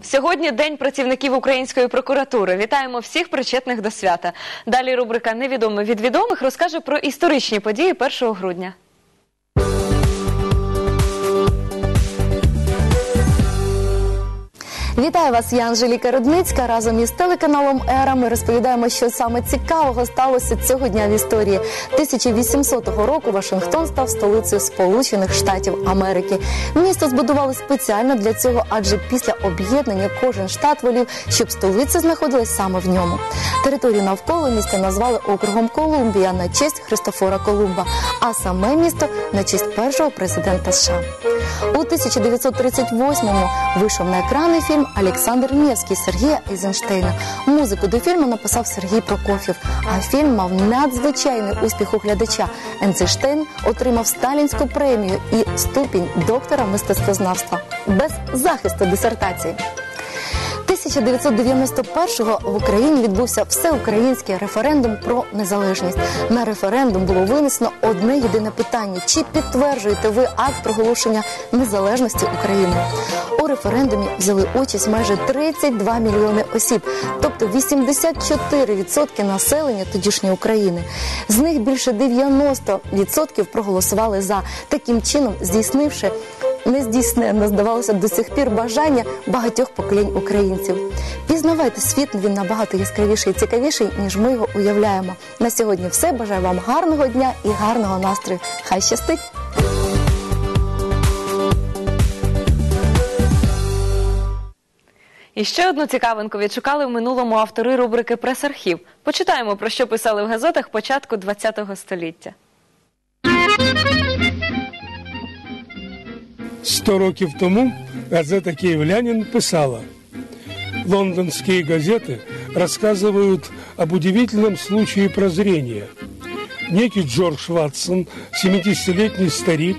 Сьогодні день працівників української прокуратури. Вітаємо всіх причетних до свята. Далі рубрика Невідоме від відомих розкаже про історичні події 1 грудня. Вітаю вас, я Анжеліка Рудницька. Разом із телеканалом Ера ми розповідаємо, що саме цікавого сталося цього дня в історії. 1800 року Вашингтон став столицею Сполучених Штатів Америки. Місто збудували спеціально для цього, адже після об'єднання кожен штат волів, щоб столиця знаходилась саме в ньому. Територію навколо міста назвали округом Колумбія на честь Христофора Колумба, а саме місто на честь першого президента США. У 1938-му вийшов на екрани фільм Олександр Невський Сергія Ейзенштейна. Музику до фільму написав Сергій Прокоф'єв. А фільм мав надзвичайний успіх у глядача. Ейзенштейн отримав сталінську премію і ступінь доктора мистецтвознавства без захисту дисертації. 1991-го в Україні відбувся всеукраїнський референдум про незалежність. На референдум було винесено одне єдине питання: чи підтверджуєте ви акт проголошення незалежності України? У референдумі взяли участь майже 32 мільйони осіб, тобто 84% населення тодішньої України. З них більше 90% проголосували за таким чином, здійснивши нездійсненно здавалося до сих пір бажання багатьох поколінь українців. Пізнавайте світ, він набагато яскравіший і цікавіший, ніж ми його уявляємо. На сьогодні все. Бажаю вам гарного дня і гарного настрою. Хай щастить! І ще одну цікавинку відшукали в минулому автори рубрики Прес-архів. Почитаємо про що писали в газетах початку ХХ століття. Сто років тому газета «Киевлянин» писала «Лондонские газеты рассказывают об удивительном случае прозрения. Некий Джордж Ватсон, 70-летний старик,